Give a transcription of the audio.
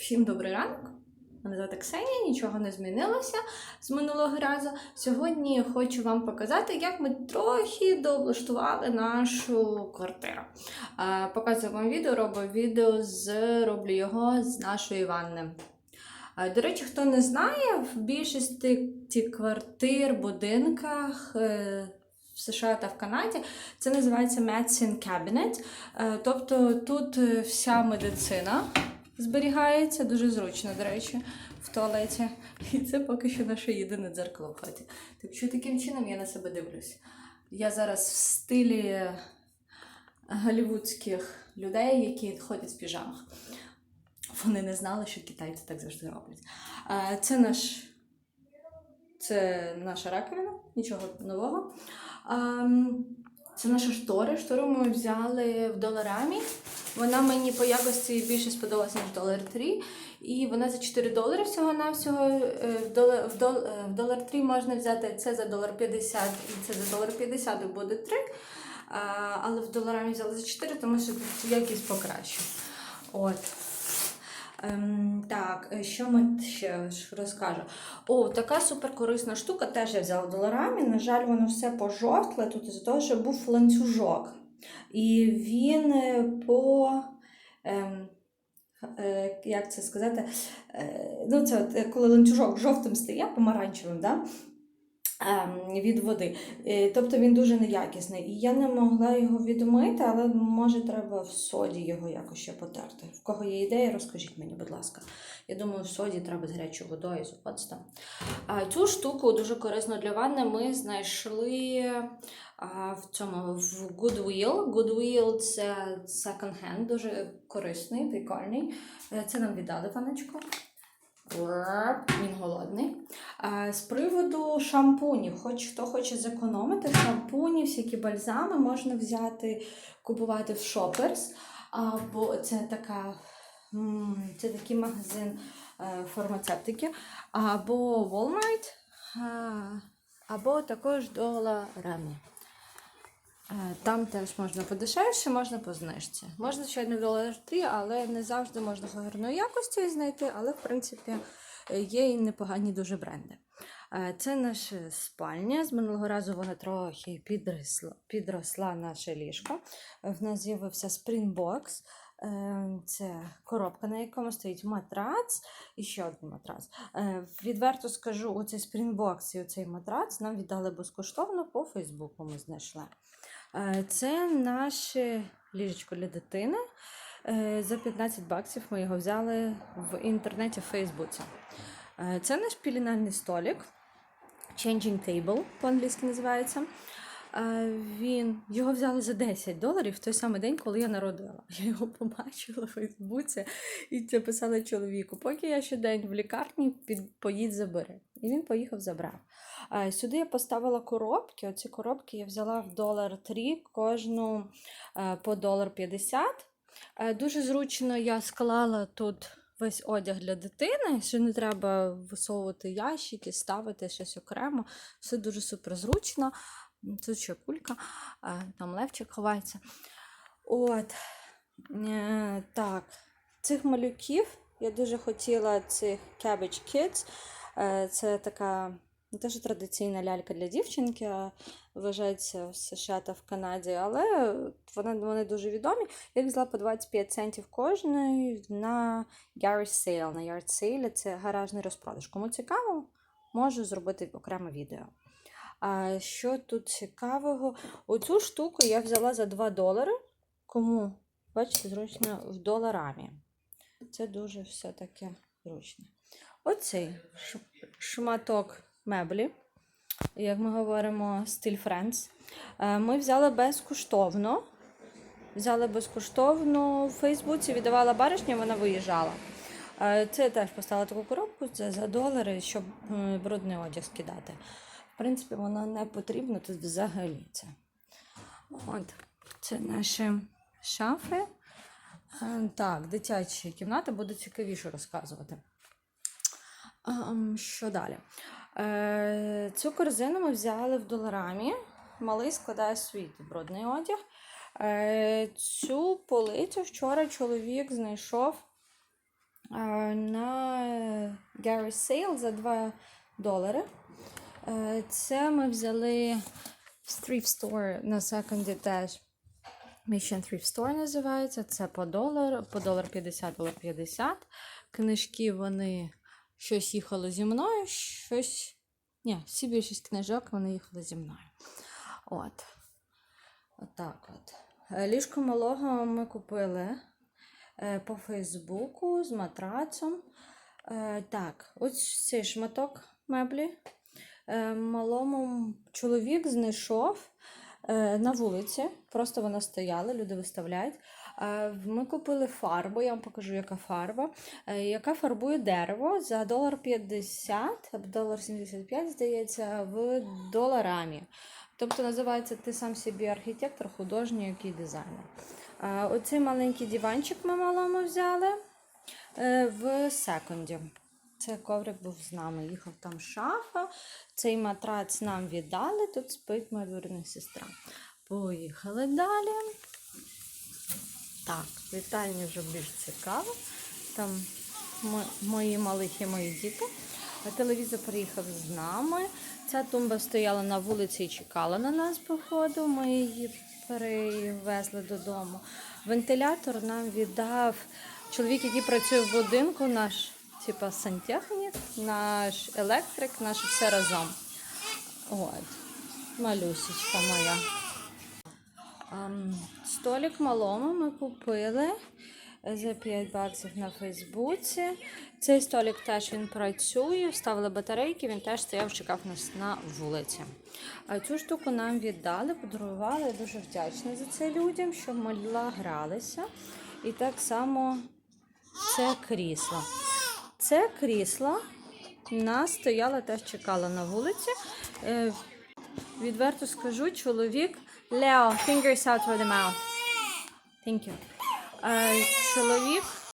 Всім добрий ранок. Мене звати Ксенія, нічого не змінилося з минулого разу. Сьогодні хочу вам показати, як ми трохи дооблаштували нашу квартиру. Е, Показую вам відео, роблю відео з роблю його з нашої ванни. Е, До речі, хто не знає, в більшості квартир, будинках е, в США та в Канаді це називається Medicine Cabinet. Тобто тут вся медицина зберігається дуже зручно, до речі, в туалеті. І це поки що наше єдине дзеркало в хаті. Так що таким чином я на себе дивлюсь. Я зараз в стилі голівудських людей, які ходять в піжамах. Вони не знали, що китайці так завжди роблять. Це наш. Це наша раковина, нічого нового. Це наша штори. Штору ми взяли в доларамі. Вона мені по якості більше сподобалася, ніж долар 3. І вона за 4 долари всього-навсього. Е, е, в долар 3 можна взяти це за долар 50 і це за долар 50 буде 3. Але в доларамі взяли за 4, тому що якість покраще. От. Ем, так, е, що ми ще розкажу? О, така суперкорисна штука, теж я взяла в доларамі. На жаль, воно все пожовкле тут із-за того, що був ланцюжок. І він е, по. Ем, е, як це сказати? Ну, це от, коли ланцюжок жовтим стає, помаранчевим, да? Ем, від води. Е, Тобто він дуже неякісний. І я не могла його відмити, але може треба в соді його якось ще потерти. В кого є ідея, розкажіть мені, будь ласка. Я думаю, в соді треба з гарячою водою з оцтом. А цю штуку дуже корисно для ванни ми знайшли в цьому в Goodwill. Goodwill це second hand, дуже корисний, прикольний. Е, Це нам віддали ваночку. Він голодний. З приводу шампунів, хоч хто хоче зекономити, шампуні, всякі бальзами можна взяти, купувати в Shoppers. Або це така. Це такий магазин е, фармацевтики, або Walmart, або також Доларамі. Е, Там теж можна подешевше, можна по знижці. Можна ще не в долар 3, але не завжди можна гарної якості знайти, але в принципі є і непогані дуже бренди. Е, Це наша спальня. З минулого разу вона трохи підросла, підросла наше ліжко. В нас з'явився Springbox. Е, Це коробка, на якому стоїть матрац і ще один матрац. Е, Відверто скажу, оцей Springbox і оцей матрац нам віддали безкоштовно по Фейсбуку. Ми знайшли. Е, Це наше ліжечко для дитини. Е, За 15 баксів ми його взяли в інтернеті в Фейсбуці. Е, Це наш пілінальний столик. Changing Table по-англійськи називається. Е, Він його взяли за 10 доларів в той самий день, коли я народила. Я його побачила в Фейсбуці і це писала чоловіку. Поки я щодень в лікарні, під, поїдь забери. І він поїхав, забрав. Сюди я поставила коробки. Оці коробки я взяла в долар 3, кожну по долар 50. Е, Дуже зручно я склала тут весь одяг для дитини, що не треба висовувати ящики, ставити щось окремо. Все дуже супер зручно. Тут ще кулька, е, там левчик ховається. От. Е, Так, цих малюків я дуже хотіла цих Cabbage Kids. Це така не традиційна лялька для дівчинки, а вважається в США та в Канаді, але вони, вони дуже відомі. Я взяла по 25 центів кожної на Garage Sale. На Yard Sale це гаражний розпродаж. Кому цікаво, можу зробити окреме відео. А що тут цікавого? Оцю штуку я взяла за 2 долари. Кому, бачите, зручно в доларамі. Це дуже все таке зручно. Оцей шматок меблі, як ми говоримо, стиль. Е, Ми взяли безкоштовно. Взяли безкоштовно в Фейсбуці, віддавала баришня, вона виїжджала. Е, Це теж поставила таку коробку це за долари, щоб е, брудний одяг скидати. В принципі, воно не потрібно тут взагалі це. От, це наші шафи. Е, Так, дитячі кімнати буде цікавіше розказувати. Що далі? Е, Цю корзину ми взяли в доларамі. Малий складає свій брудний одяг. Е, Цю полицю вчора чоловік знайшов е, на Garage Sale за 2 долари. Це ми взяли в Thrift Store на секонді теж. Mission Thrift Store називається. Це по долар, по долар 50, долар 50. Книжки вони щось їхало зі мною, щось. Ні, всі більшість книжок вони їхали зі мною. От. Отак от. Е, Ліжко малого ми купили е, по Фейсбуку з матрацом. Е, Так, ось цей шматок меблі. Малому чоловік знайшов на вулиці. Просто вона стояла, люди виставляють. Е, Ми купили фарбу, я вам покажу, яка фарба, е, яка фарбує дерево за долар 50 або долар 75, здається, в доларамі. Тобто називається ти сам собі архітектор, художник і дизайнер. Оцей маленький диванчик ми малому взяли е, в секунді. Це коврик був з нами. Їхав там шафа. Цей матрац нам віддали. Тут спить моя двоюрідна сестра. Поїхали далі. Так, вітальні вже більш цікаво. Там мої малихи, мої діти. Телевізор приїхав з нами. Ця тумба стояла на вулиці і чекала на нас, походу. Ми її перевезли додому. Вентилятор нам віддав чоловік, який працює в будинку, наш типа сантехнік, наш електрик, наш все разом. От, малюсечка моя. Ам, Столик малому ми купили за 5 баксів на Фейсбуці. Цей столик теж він працює, вставили батарейки, він теж стояв, чекав нас на вулиці. А цю штуку нам віддали, подарували. Я дуже вдячна за це людям, щоб мала гралися. І так само це крісло. Це крісло нас стояло, теж чекало на вулиці. Е, Відверто скажу, чоловік Лео, fingers out for the mouth. Thank you. Е, чоловік